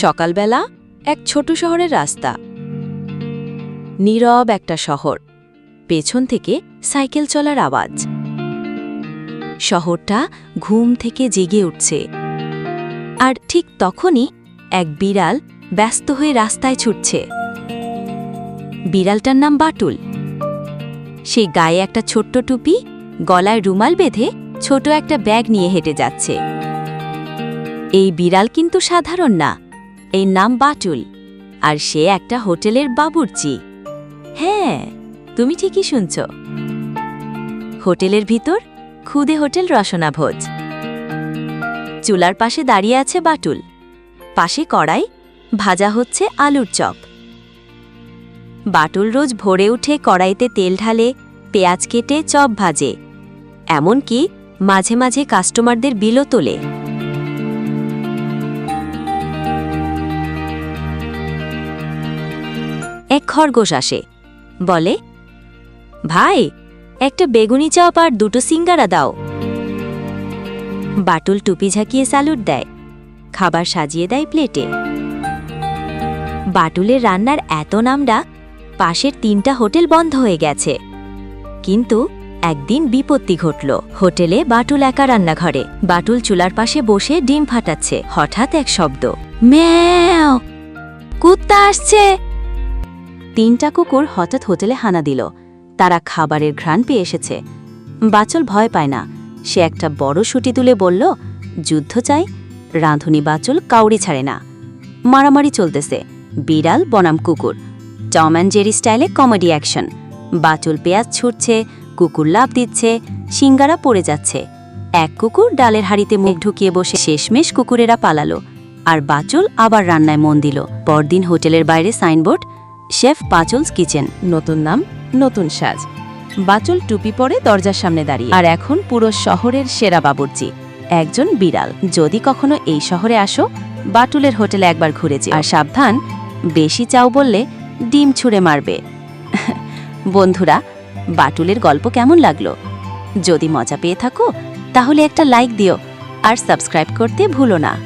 সকালবেলা এক ছোট শহরের রাস্তা। নীরব একটা শহর। পেছন থেকে সাইকেল চলার আওয়াজ। শহরটা ঘুম থেকে জেগে উঠছে। আর ঠিক তখনই এক বিড়াল ব্যস্ত হয়ে রাস্তায় ছুটছে। বিড়ালটার নাম বাটুল। সে গায়ে একটা ছোট্ট টুপি, গলায় রুমাল বেঁধে ছোট একটা ব্যাগ নিয়ে হেঁটে যাচ্ছে। এই বিড়াল কিন্তু সাধারণ না। এই নাম বাটুল, আর সে একটা হোটেলের বাবুর্চি। হ্যাঁ তুমি ঠিকই শুনছ। হোটেলের ভিতর খুদে হোটেল রসনা ভোজ চুলার পাশে দাঁড়িয়ে আছে বাটুল। পাশে কড়াই, ভাজা হচ্ছে আলুর চপ। বাটুল রোজ ভোরে উঠে কড়াইতে তেল ঢালে পেঁয়াজ কেটে চপ ভাজে, এমনকি মাঝে মাঝে কাস্টমারদের বিলও তোলে। খরগোশ আসে। বলে, ভাই, একটা বেগুনি চপ আর দুটো সিঙ্গারা দাও। বাটুল টুপি ঝাঁকিয়ে স্যালুট দেয়, খাবার সাজিয়ে দেয় প্লেটে। বাটুলের রান্নার এত নামডা, পাশের তিনটা হোটেল বন্ধ হয়ে গেছে। কিন্তু একদিন বিপত্তি ঘটল। হোটেলে বাটুল একা রান্নাঘরে। বাটুল চুলার পাশে বসে ডিম ফাটাচ্ছে, হঠাৎ এক শব্দ, ম্যাও, কুত্তা আসছে। তিনটা কুকুর হঠাৎ হোটেলে হানা দিল। তারা খাবারের ঘ্রাণ পেয়ে এসেছে। বাচল ভয় পায় না। সে একটা বড় সুটি তুলে বলল, যুদ্ধ চাই, রাঁধুনি বাচল কাউরি ছাড়ে না। মারামারি চলতেছে। বিড়াল বনাম কুকুর। টম অ্যান্ড জেরি স্টাইলে কমেডি অ্যাকশন। বাচল পেঁয়াজ ছুটছে, কুকুর লাভ দিচ্ছে, সিঙ্গারা পড়ে যাচ্ছে। এক কুকুর ডালের হাড়িতে মুখ ঢুকিয়ে বসে শেষমেশ কুকুরেরা পালালো। আর বাচল আবার রান্নায় মন দিল। পরদিন হোটেলের বাইরে সাইনবোর্ড শেফ পাচলস কিচেন। নতুন নাম, নতুন সাজ। বাচল টুপি পরে দরজার সামনে দাঁড়িয়ে। আর এখন পুরো শহরের সেরা বাবুর্চি। একজন বিড়াল। যদি কখনো এই শহরে আসো, বাটুলের হোটেলে একবার ঘুরে আর সাবধান, বেশি চাও বললে ডিম ছুঁড়ে মারবে। বন্ধুরা, বাটুলের গল্প কেমন লাগল? যদি মজা পেয়ে থাকো, তাহলে একটা লাইক দিও। আর সাবস্ক্রাইব করতে ভুলো না।